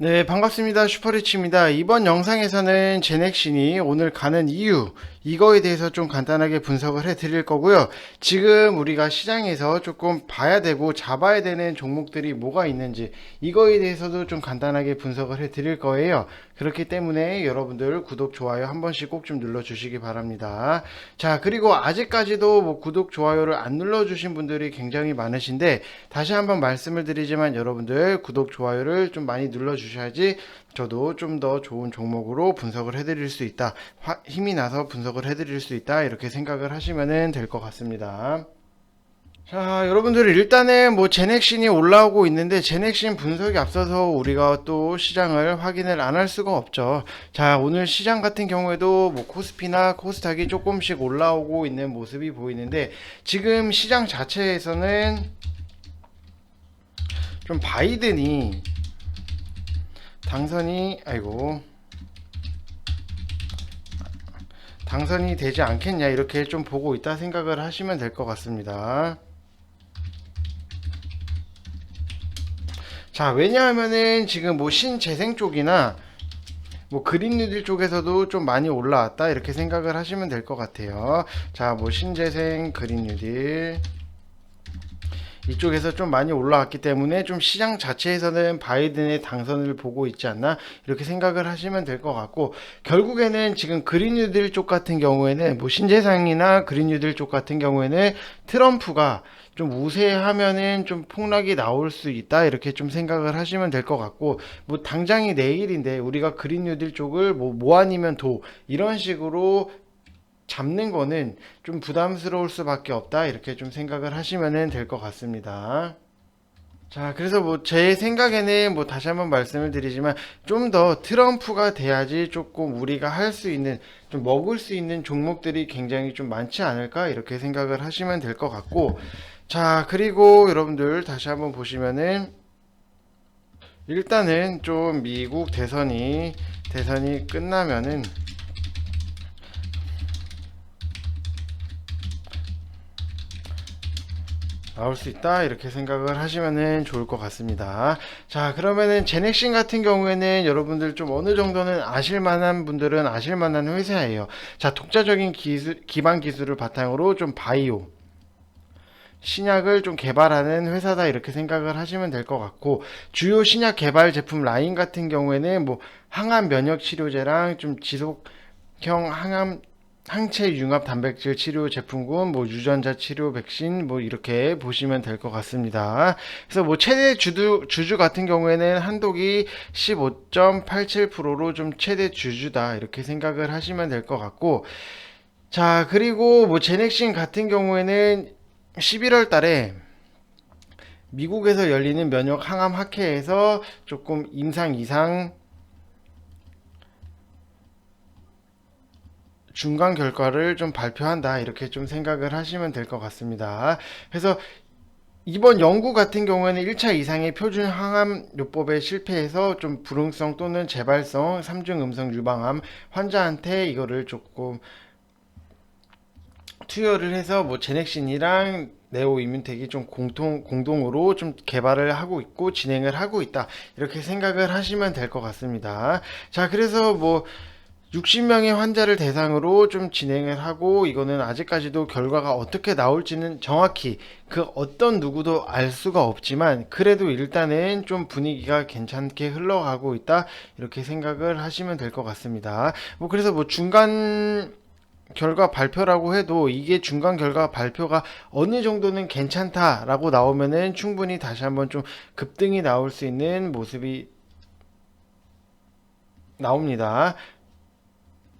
네, 반갑습니다. 슈퍼리치입니다. 이번 영상에서는 제넥신이 오늘 가는 이유, 이거에 대해서 좀 간단하게 분석을 해 드릴 거고요. 지금 우리가 시장에서 조금 봐야 되고 잡아야 되는 종목들이 뭐가 있는지, 이거에 대해서도 좀 간단하게 분석을 해 드릴 거예요. 그렇기 때문에 여러분들 구독, 좋아요 한 번씩 꼭 좀 눌러 주시기 바랍니다. 자, 그리고 아직까지도 뭐 구독, 좋아요를 안 눌러 주신 분들이 굉장히 많으신데, 다시 한번 말씀을 드리지만 여러분들 구독, 좋아요를 좀 많이 눌러 주셔야지 저도 좀 더 좋은 종목으로 분석을 해드릴 수 있다. 화- 힘이 나서 분석을 해드릴 수 있다. 이렇게 생각을 하시면 될 것 같습니다. 자, 여러분들 일단은 뭐 제넥신이 올라오고 있는데 제넥신 분석이 앞서서 우리가 또 시장을 확인을 안 할 수가 없죠. 자, 오늘 시장 같은 경우에도 뭐 코스피나 코스닥이 조금씩 올라오고 있는 모습이 보이는데 지금 시장 자체에서는 좀 바이든이 당선이 아이고 당선이 되지 않겠냐 이렇게 좀 보고 있다 생각을 하시면 될 것 같습니다. 자, 왜냐하면은 지금 뭐 신재생 쪽이나 뭐 그린 뉴딜 쪽에서도 좀 많이 올라왔다 이렇게 생각을 하시면 될 것 같아요. 자, 뭐 신재생, 그린 뉴딜 이쪽에서 좀 많이 올라왔기 때문에 좀 시장 자체에서는 바이든의 당선을 보고 있지 않나 이렇게 생각을 하시면 될 것 같고 결국에는 지금 그린 뉴딜 쪽 같은 경우에는 뭐 신재상이나 그린 뉴딜 쪽 같은 경우에는 트럼프가 좀 우세하면은 좀 폭락이 나올 수 있다 이렇게 좀 생각을 하시면 될 것 같고 뭐 당장이 내일인데 우리가 그린 뉴딜 쪽을 뭐 뭐 아니면 도 이런 식으로 잡는 거는 좀 부담스러울 수밖에 없다. 이렇게 좀 생각을 하시면 될 것 같습니다. 자, 그래서 뭐 제 생각에는 뭐 다시 한번 말씀을 드리지만 좀 더 트럼프가 돼야지 조금 우리가 할 수 있는 좀 먹을 수 있는 종목들이 굉장히 좀 많지 않을까? 이렇게 생각을 하시면 될 것 같고. 자, 그리고 여러분들 다시 한번 보시면은 일단은 좀 미국 대선이 대선이 끝나면은 나올 수 있다 이렇게 생각을 하시면은 좋을 것 같습니다. 자 그러면은 제넥신 같은 경우에는 여러분들 좀 어느 정도는 아실 만한 분들은 아실 만한 회사예요. 자 독자적인 기술 기반 기술을 바탕으로 좀 바이오 신약을 좀 개발하는 회사다 이렇게 생각을 하시면 될 것 같고 주요 신약 개발 제품 라인 같은 경우에는 뭐 항암 면역 치료제랑 좀 지속형 항암 항체 융합 단백질 치료 제품군, 뭐 유전자 치료 백신, 뭐 이렇게 보시면 될 것 같습니다. 그래서 뭐 최대 주주 주주 같은 경우에는 한독이 15.87%로 좀 최대 주주다 이렇게 생각을 하시면 될 것 같고, 자 그리고 뭐 제넥신 같은 경우에는 11월 달에 미국에서 열리는 면역 항암 학회에서 조금 임상 이상 중간 결과를 좀 발표한다 이렇게 좀 생각을 하시면 될 것 같습니다. 그래서 이번 연구 같은 경우에는 1차 이상의 표준 항암 요법에 실패해서 좀 불응성 또는 재발성 3중 음성 유방암 환자한테 이거를 조금 투여를 해서 뭐 제넥신이랑 네오 이뮨텍이 좀 공통 공동으로 좀 개발을 하고 있고 진행을 하고 있다 이렇게 생각을 하시면 될 것 같습니다. 자 그래서 뭐 60명의 환자를 대상으로 좀 진행을 하고 이거는 아직까지도 결과가 어떻게 나올지는 정확히 그 어떤 누구도 알 수가 없지만 그래도 일단은 좀 분위기가 괜찮게 흘러가고 있다 이렇게 생각을 하시면 될 것 같습니다. 뭐 그래서 뭐 중간 결과 발표라고 해도 이게 중간 결과 발표가 어느 정도는 괜찮다라고 나오면은 충분히 다시 한번 좀 급등이 나올 수 있는 모습이 나옵니다.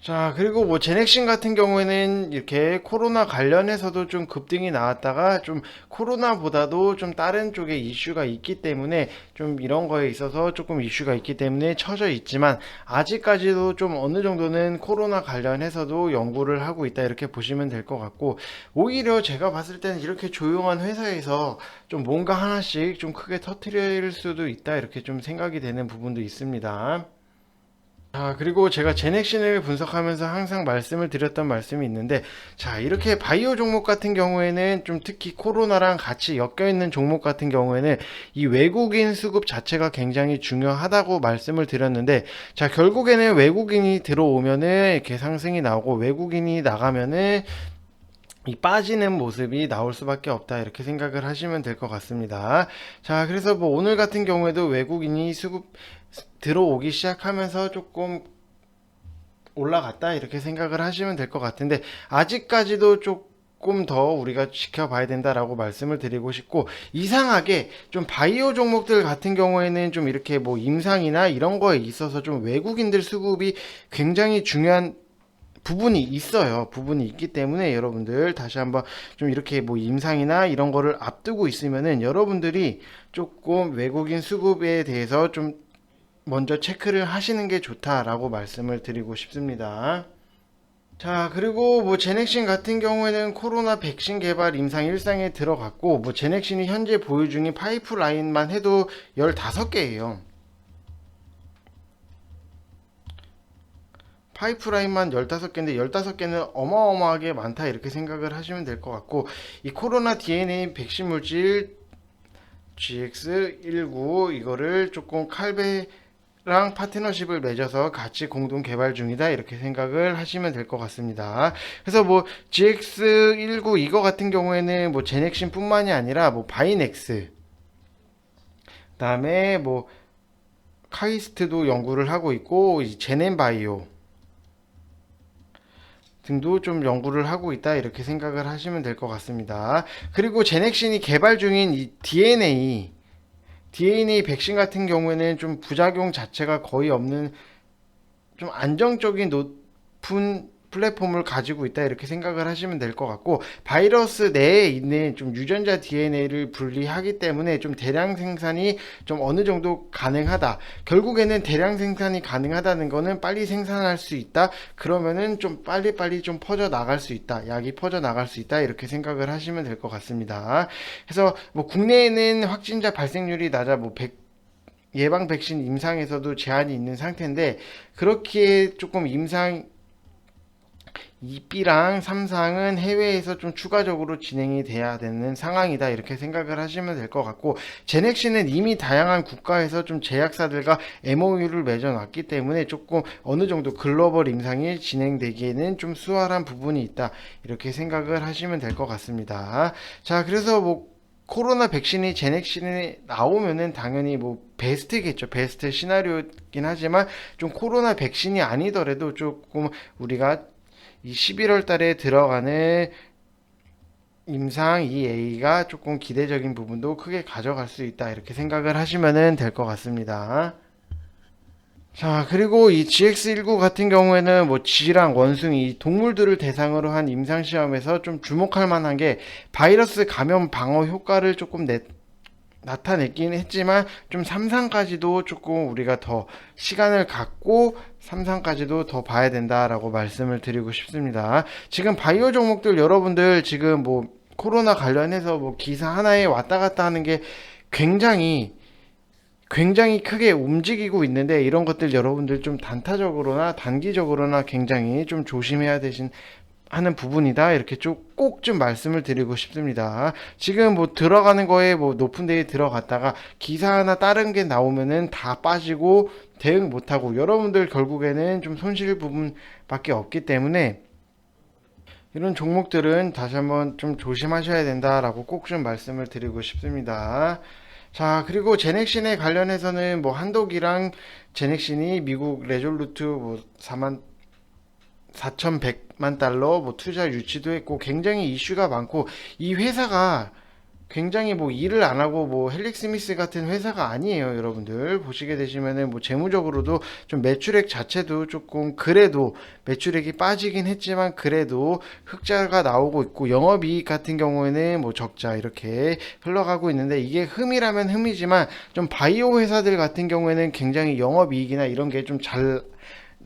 자, 그리고 뭐 제넥신 같은 경우에는 이렇게 코로나 관련해서도 좀 급등이 나왔다가 좀 코로나보다도 좀 다른 쪽에 이슈가 있기 때문에 좀 이런 거에 있어서 조금 이슈가 있기 때문에 처져 있지만 아직까지도 좀 어느 정도는 코로나 관련해서도 연구를 하고 있다 이렇게 보시면 될 것 같고 오히려 제가 봤을 때는 이렇게 조용한 회사에서 좀 뭔가 하나씩 좀 크게 터트릴 수도 있다 이렇게 좀 생각이 되는 부분도 있습니다. 아, 그리고 제가 제넥신을 분석하면서 항상 말씀을 드렸던 말씀이 있는데, 자, 이렇게 바이오 종목 같은 경우에는 좀 특히 코로나랑 같이 엮여 있는 종목 같은 경우에는 이 외국인 수급 자체가 굉장히 중요하다고 말씀을 드렸는데, 자, 결국에는 외국인이 들어오면은 이렇게 상승이 나오고 외국인이 나가면은 이 빠지는 모습이 나올 수밖에 없다 이렇게 생각을 하시면 될 것 같습니다. 자, 그래서 뭐 오늘 같은 경우에도 외국인이 수급 들어오기 시작하면서 조금 올라갔다 이렇게 생각을 하시면 될 것 같은데 아직까지도 조금 더 우리가 지켜봐야 된다라고 말씀을 드리고 싶고 이상하게 좀 바이오 종목들 같은 경우에는 좀 이렇게 뭐 임상이나 이런 거에 있어서 좀 외국인들 수급이 굉장히 중요한 부분이 있어요. 부분이 있기 때문에 여러분들 다시 한번 좀 이렇게 뭐 임상이나 이런 거를 앞두고 있으면은 여러분들이 조금 외국인 수급에 대해서 좀 먼저 체크를 하시는 게 좋다라고 말씀을 드리고 싶습니다. 자, 그리고 뭐 제넥신 같은 경우에는 코로나 백신 개발 임상 일상에 들어갔고 뭐 제넥신이 현재 보유 중인 파이프라인만 해도 15개예요. 파이프라인만 15개인데 15개는 어마어마하게 많다 이렇게 생각을 하시면 될 것 같고 이 코로나 DNA 백신 물질 GX19 이거를 조금 칼베 랑 파트너십을 맺어서 같이 공동 개발 중이다 이렇게 생각을 하시면 될 것 같습니다. 그래서 뭐 GX19 이거 같은 경우에는 뭐 제넥신뿐만이 아니라 뭐 바이넥스 그다음에 뭐 카이스트도 연구를 하고 있고 이 제넨바이오 등도 좀 연구를 하고 있다 이렇게 생각을 하시면 될 것 같습니다. 그리고 제넥신이 개발 중인 이 DNA DNA 백신 같은 경우에는 좀 부작용 자체가 거의 없는 좀 안정적인 높은 플랫폼을 가지고 있다 이렇게 생각을 하시면 될 것 같고 바이러스 내에 있는 좀 유전자 DNA를 분리하기 때문에 좀 대량 생산이 좀 어느 정도 가능하다. 결국에는 대량 생산이 가능하다는 거는 빨리 생산할 수 있다. 그러면은 좀 빨리빨리 좀 퍼져 나갈 수 있다. 약이 퍼져 나갈 수 있다. 이렇게 생각을 하시면 될 것 같습니다. 그래서 뭐 국내에는 확진자 발생률이 낮아 뭐 100, 예방 백신 임상에서도 제한이 있는 상태인데 그렇게 조금 임상 2B랑 3상은 해외에서 좀 추가적으로 진행이 돼야 되는 상황이다 이렇게 생각을 하시면 될 것 같고 제넥시는 이미 다양한 국가에서 좀 제약사들과 MOU를 맺어놨기 때문에 조금 어느 정도 글로벌 임상이 진행되기에는 좀 수월한 부분이 있다 이렇게 생각을 하시면 될 것 같습니다. 자 그래서 뭐 코로나 백신이 제넥신이 나오면은 당연히 뭐 베스트겠죠. 베스트 시나리오긴 하지만 좀 코로나 백신이 아니더라도 조금 우리가 이 11월 달에 들어가는 임상 2A가 조금 기대적인 부분도 크게 가져갈 수 있다. 이렇게 생각을 하시면 될 것 같습니다. 자, 그리고 이 GX19 같은 경우에는 뭐 쥐랑 원숭이, 동물들을 대상으로 한 임상시험에서 좀 주목할 만한 게 바이러스 감염 방어 효과를 조금 내, 나타냈긴 했지만 좀 3상까지도 조금 우리가 더 시간을 갖고 3상까지도 더 봐야 된다라고 말씀을 드리고 싶습니다. 지금 바이오 종목들 여러분들 지금 뭐 코로나 관련해서 뭐 기사 하나에 왔다 갔다 하는 게 굉장히 굉장히 크게 움직이고 있는데 이런 것들 여러분들 좀 단타적으로나 단기적으로나 굉장히 좀 조심해야 되신 하는 부분이다 이렇게 좀꼭좀 말씀을 드리고 싶습니다. 지금 뭐 들어가는 거에 뭐 높은 데에 들어갔다가 기사 하나 다른 게 나오면은 다 빠지고 대응 못하고 여러분들 결국에는 좀 손실 부분밖에 없기 때문에 이런 종목들은 다시 한번 좀 조심하셔야 된다라고 꼭 좀 말씀을 드리고 싶습니다. 자, 그리고 제넥신에 관련해서는 뭐 한독이랑 제넥신이 미국 레졸루트 뭐 4만 4,100만 달러 뭐 투자 유치도 했고 굉장히 이슈가 많고 이 회사가 굉장히 뭐 일을 안 하고 뭐 헬릭 스미스 같은 회사가 아니에요, 여러분들. 보시게 되시면은 뭐 재무적으로도 좀 매출액 자체도 조금 그래도 매출액이 빠지긴 했지만 그래도 흑자가 나오고 있고 영업이익 같은 경우에는 뭐 적자 이렇게 흘러가고 있는데 이게 흠이라면 흠이지만 좀 바이오 회사들 같은 경우에는 굉장히 영업이익이나 이런 게 좀 잘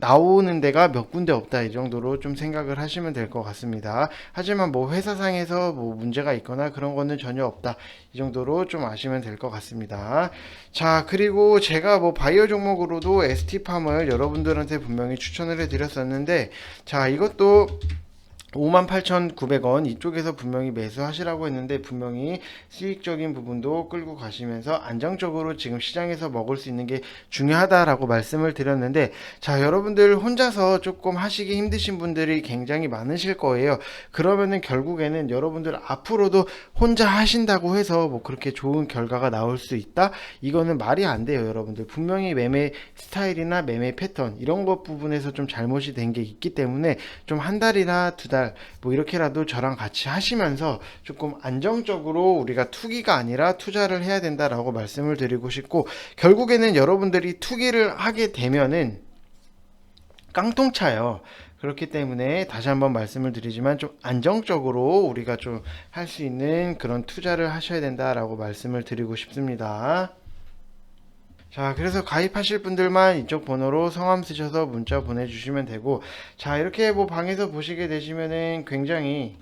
나오는 데가 몇 군데 없다 이 정도로 좀 생각을 하시면 될 것 같습니다. 하지만 뭐 회사상에서 뭐 문제가 있거나 그런 거는 전혀 없다 이 정도로 좀 아시면 될 것 같습니다. 자 그리고 제가 뭐 바이오 종목으로도 ST팜을 여러분들한테 분명히 추천을 해드렸었는데 자 이것도 58,900원 이쪽에서 분명히 매수하시라고 했는데 분명히 수익적인 부분도 끌고 가시면서 안정적으로 지금 시장에서 먹을 수 있는 게 중요하다라고 말씀을 드렸는데 자 여러분들 혼자서 조금 하시기 힘드신 분들이 굉장히 많으실 거예요. 그러면은 결국에는 여러분들 앞으로도 혼자 하신다고 해서 뭐 그렇게 좋은 결과가 나올 수 있다? 이거는 말이 안 돼요 여러분들. 분명히 매매 스타일이나 매매 패턴 이런 것 부분에서 좀 잘못이 된 게 있기 때문에 좀 한 달이나 두달 뭐 이렇게라도 저랑 같이 하시면서 조금 안정적으로 우리가 투기가 아니라 투자를 해야 된다라고 말씀을 드리고 싶고 결국에는 여러분들이 투기를 하게 되면은 깡통차요. 그렇기 때문에 다시 한번 말씀을 드리지만 좀 안정적으로 우리가 좀 할 수 있는 그런 투자를 하셔야 된다라고 말씀을 드리고 싶습니다. 자, 그래서 가입하실 분들만 이쪽 번호로 성함 쓰셔서 문자 보내주시면 되고, 자, 이렇게 뭐 방에서 보시게 되시면은 굉장히,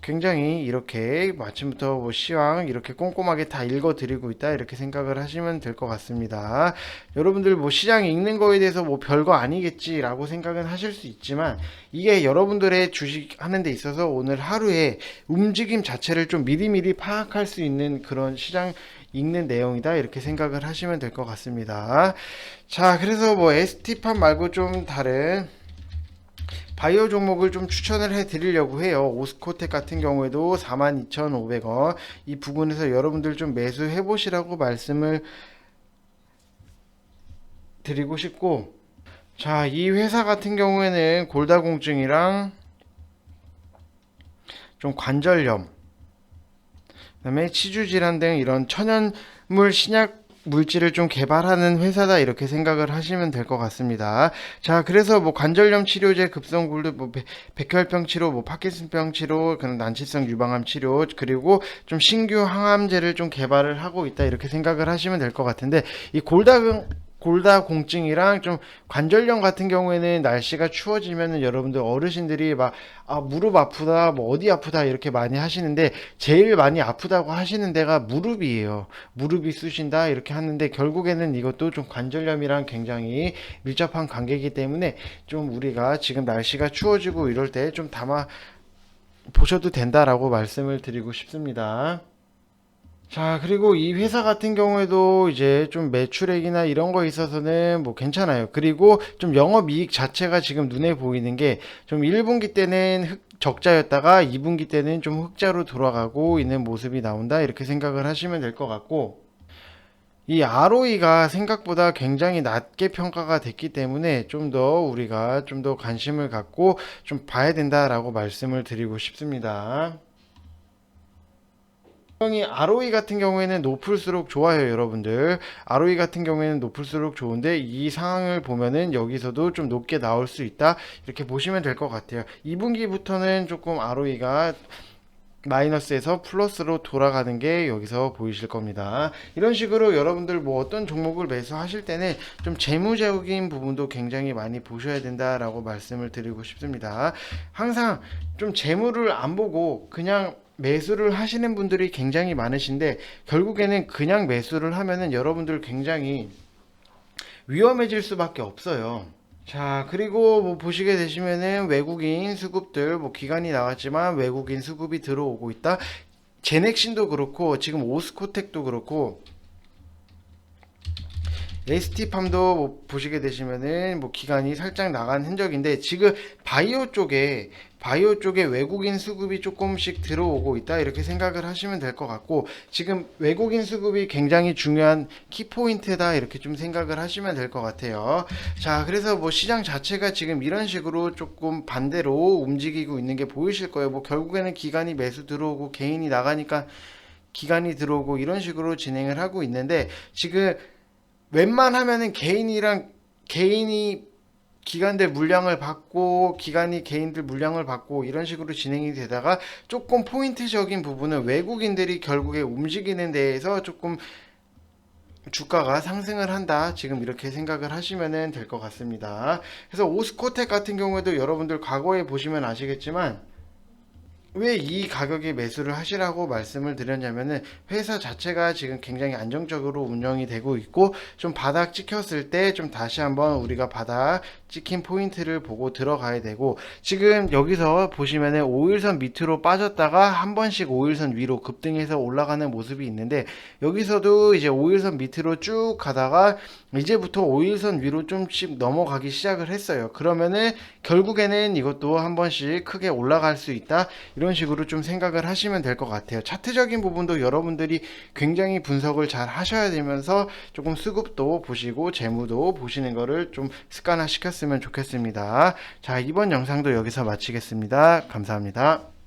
굉장히 이렇게 뭐 아침부터 뭐 시황 이렇게 꼼꼼하게 다 읽어 드리고 있다 이렇게 생각을 하시면 될 것 같습니다. 여러분들 뭐 시장 읽는 거에 대해서 뭐 별거 아니겠지라고 생각은 하실 수 있지만 이게 여러분들의 주식 하는 데 있어서 오늘 하루에 움직임 자체를 좀 미리미리 파악할 수 있는 그런 시장 읽는 내용이다 이렇게 생각을 하시면 될 것 같습니다. 자, 그래서 뭐 ST팜 말고 좀 다른 바이오 종목을 좀 추천을 해 드리려고 해요. 오스코텍 같은 경우에도 42,500원 이 부분에서 여러분들 좀 매수해 보시라고 말씀을 드리고 싶고 자, 이 회사 같은 경우에는 골다공증이랑 좀 관절염 그다음에 치주 질환 등 이런 천연물 신약 물질을 좀 개발하는 회사다 이렇게 생각을 하시면 될 것 같습니다. 자, 그래서 뭐 관절염 치료제, 급성굴도 뭐 백- 백혈병 치료, 뭐 파킨슨병 치료, 그런 난치성 유방암 치료, 그리고 좀 신규 항암제를 좀 개발을 하고 있다 이렇게 생각을 하시면 될 것 같은데 이 골다공 골다 공증이랑 좀 관절염 같은 경우에는 날씨가 추워지면은 여러분들 어르신들이 막 아, 무릎 아프다, 뭐 어디 아프다 이렇게 많이 하시는데 제일 많이 아프다고 하시는 데가 무릎이에요. 무릎이 쑤신다 이렇게 하는데 결국에는 이것도 좀 관절염이랑 굉장히 밀접한 관계이기 때문에 좀 우리가 지금 날씨가 추워지고 이럴 때 좀 담아 보셔도 된다라고 말씀을 드리고 싶습니다. 자, 그리고 이 회사 같은 경우에도 이제 좀 매출액이나 이런 거 있어서는 뭐 괜찮아요. 그리고 좀 영업이익 자체가 지금 눈에 보이는 게 좀 1분기 때는 흑, 적자였다가 2분기 때는 좀 흑자로 돌아가고 있는 모습이 나온다. 이렇게 생각을 하시면 될 것 같고. 이 ROE가 생각보다 굉장히 낮게 평가가 됐기 때문에 좀 더 우리가 좀 더 관심을 갖고 좀 봐야 된다라고 말씀을 드리고 싶습니다. 분명히 ROE 같은 경우에는 높을수록 좋아요, 여러분들. ROE 같은 경우에는 높을수록 좋은데 이 상황을 보면은 여기서도 좀 높게 나올 수 있다. 이렇게 보시면 될 것 같아요. 2분기부터는 조금 ROE가 마이너스에서 플러스로 돌아가는 게 여기서 보이실 겁니다. 이런 식으로 여러분들 뭐 어떤 종목을 매수하실 때는 좀 재무적인 부분도 굉장히 많이 보셔야 된다라고 말씀을 드리고 싶습니다. 항상 좀 재무를 안 보고 그냥 매수를 하시는 분들이 굉장히 많으신데 결국에는 그냥 매수를 하면은 여러분들 굉장히 위험해질 수밖에 없어요. 자, 그리고 뭐 보시게 되시면은 외국인 수급들 뭐 기간이 나왔지만 외국인 수급이 들어오고 있다. 제넥신도 그렇고 지금 오스코텍도 그렇고 ST팜도 뭐 보시게 되시면은 뭐 기간이 살짝 나간 흔적인데 지금 바이오 쪽에 바이오 쪽에 외국인 수급이 조금씩 들어오고 있다 이렇게 생각을 하시면 될 것 같고 지금 외국인 수급이 굉장히 중요한 키포인트다 이렇게 좀 생각을 하시면 될 것 같아요. 자 그래서 뭐 시장 자체가 지금 이런 식으로 조금 반대로 움직이고 있는 게 보이실 거예요. 뭐 결국에는 기간이 매수 들어오고 개인이 나가니까 기간이 들어오고 이런 식으로 진행을 하고 있는데 지금 웬만하면은 개인이랑 개인이 기관들 물량을 받고 기관이 개인들 물량을 받고 이런 식으로 진행이 되다가 조금 포인트적인 부분은 외국인들이 결국에 움직이는 데에서 조금 주가가 상승을 한다. 지금 이렇게 생각을 하시면 될 것 같습니다. 그래서 오스코텍 같은 경우에도 여러분들 과거에 보시면 아시겠지만 왜 이 가격에 매수를 하시라고 말씀을 드렸냐면은 회사 자체가 지금 굉장히 안정적으로 운영이 되고 있고 좀 바닥 찍혔을 때 좀 다시 한번 우리가 바닥 찍힌 포인트를 보고 들어가야 되고 지금 여기서 보시면은 5일선 밑으로 빠졌다가 한 번씩 5일선 위로 급등해서 올라가는 모습이 있는데 여기서도 이제 5일선 밑으로 쭉 가다가 이제부터 5일선 위로 좀씩 넘어가기 시작을 했어요. 그러면은 결국에는 이것도 한 번씩 크게 올라갈 수 있다. 이런 식으로 좀 생각을 하시면 될 것 같아요. 차트적인 부분도 여러분들이 굉장히 분석을 잘 하셔야 되면서 조금 수급도 보시고 재무도 보시는 거를 좀 습관화 시켰으면 좋겠습니다. 자, 이번 영상도 여기서 마치겠습니다. 감사합니다.